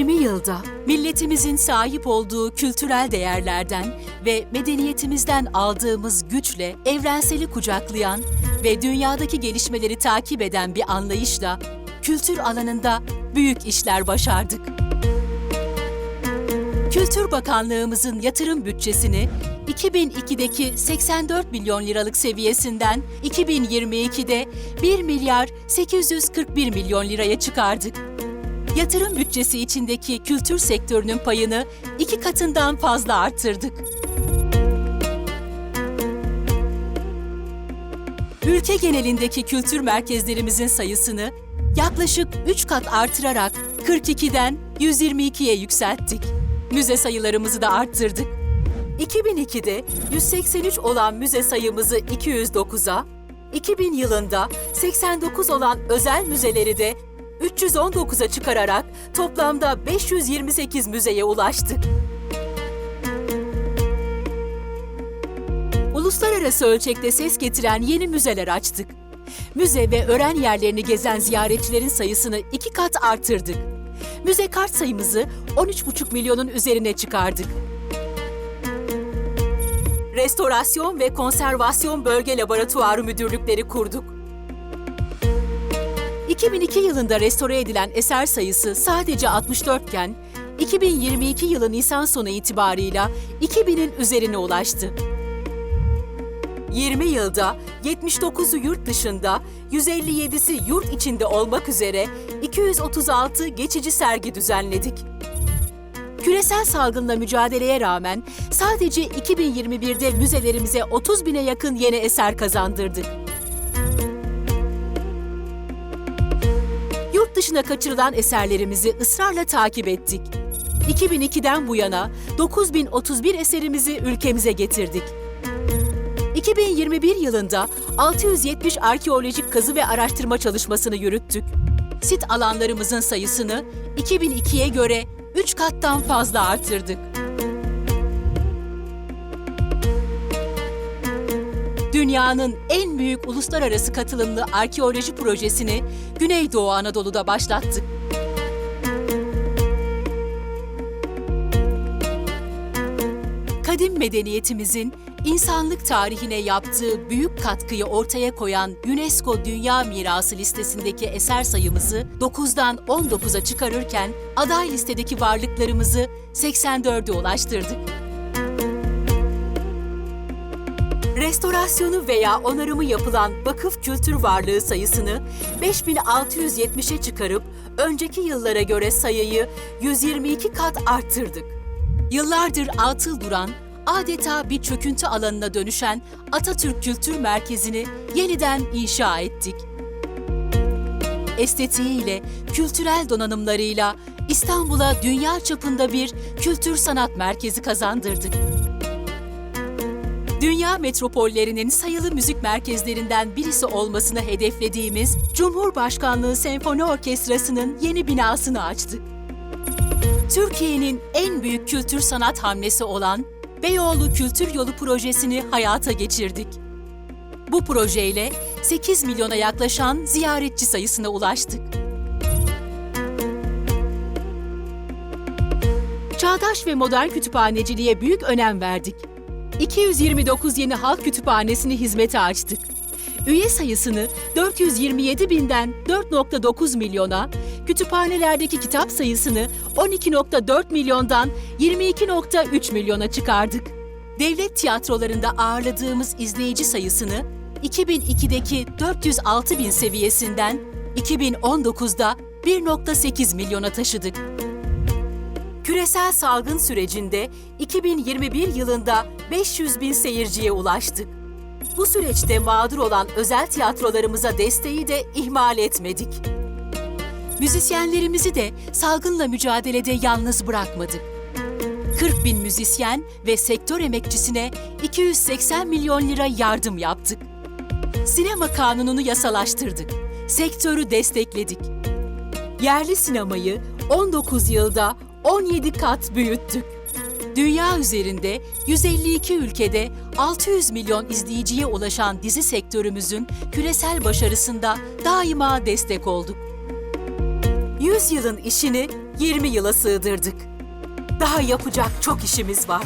Son 20 yılda milletimizin sahip olduğu kültürel değerlerden ve medeniyetimizden aldığımız güçle evrenseli kucaklayan ve dünyadaki gelişmeleri takip eden bir anlayışla kültür alanında büyük işler başardık. Kültür Bakanlığımızın yatırım bütçesini 2002'deki 84 milyon liralık seviyesinden 2022'de 1 milyar 841 milyon liraya çıkardık. Yatırım bütçesi içindeki kültür sektörünün payını iki katından fazla arttırdık. Ülke genelindeki kültür merkezlerimizin sayısını yaklaşık 3 kat artırarak 42'den 122'ye yükselttik. Müze sayılarımızı da arttırdık. 2002'de 183 olan müze sayımızı 209'a, 2000 yılında 89 olan özel müzeleri de 319'a çıkararak toplamda 528 müzeye ulaştık. Uluslararası ölçekte ses getiren yeni müzeler açtık. Müze ve öğren yerlerini gezen ziyaretçilerin sayısını iki kat artırdık. Müze kart sayımızı 13,5 milyonun üzerine çıkardık. Restorasyon ve Konservasyon Bölge Laboratuvarı Müdürlükleri kurduk. 2002 yılında restore edilen eser sayısı sadece 64 iken, 2022 yılı Nisan sonu itibarıyla 2000'in üzerine ulaştı. 20 yılda 79'u yurt dışında, 157'si yurt içinde olmak üzere 236 geçici sergi düzenledik. Küresel salgınla mücadeleye rağmen sadece 2021'de müzelerimize 30 bine yakın yeni eser kazandırdık. Dışına kaçırılan eserlerimizi ısrarla takip ettik. 2002'den bu yana 9031 eserimizi ülkemize getirdik. 2021 yılında 670 arkeolojik kazı ve araştırma çalışmasını yürüttük. Sit alanlarımızın sayısını 2002'ye göre 3 kattan fazla artırdık. Dünyanın en büyük uluslararası katılımlı arkeoloji projesini Güneydoğu Anadolu'da başlattık. Kadim medeniyetimizin insanlık tarihine yaptığı büyük katkıyı ortaya koyan UNESCO Dünya Mirası listesindeki eser sayımızı 9'dan 19'a çıkarırken aday listedeki varlıklarımızı 84'e ulaştırdık. Restorasyonu veya onarımı yapılan vakıf kültür varlığı sayısını 5670'e çıkarıp önceki yıllara göre sayıyı 122 kat arttırdık. Yıllardır atıl duran, adeta bir çöküntü alanına dönüşen Atatürk Kültür Merkezi'ni yeniden inşa ettik. Estetiğiyle, kültürel donanımlarıyla İstanbul'a dünya çapında bir kültür sanat merkezi kazandırdık. Dünya metropollerinin sayılı müzik merkezlerinden birisi olmasını hedeflediğimiz Cumhurbaşkanlığı Senfoni Orkestrası'nın yeni binasını açtık. Türkiye'nin en büyük kültür sanat hamlesi olan Beyoğlu Kültür Yolu projesini hayata geçirdik. Bu projeyle 8 milyona yaklaşan ziyaretçi sayısına ulaştık. Çağdaş ve modern kütüphaneciliğe büyük önem verdik. 229 yeni halk kütüphanesini hizmete açtık. Üye sayısını 427 binden 4.9 milyona, kütüphanelerdeki kitap sayısını 12.4 milyondan 22.3 milyona çıkardık. Devlet tiyatrolarında ağırladığımız izleyici sayısını 2002'deki 406 bin seviyesinden 2019'da 1.8 milyona taşıdık. Küresel salgın sürecinde 2021 yılında 500 bin seyirciye ulaştık. Bu süreçte mağdur olan özel tiyatrolarımıza desteği de ihmal etmedik. Müzisyenlerimizi de salgınla mücadelede yalnız bırakmadık. 40 bin müzisyen ve sektör emekçisine 280 milyon lira yardım yaptık. Sinema kanununu yasalaştırdık. Sektörü destekledik. Yerli sinemayı 19 yılda 17 kat büyüttük. Dünya üzerinde 152 ülkede 600 milyon izleyiciye ulaşan dizi sektörümüzün küresel başarısında daima destek olduk. 100 yılın işini 20 yıla sığdırdık. Daha yapacak çok işimiz var.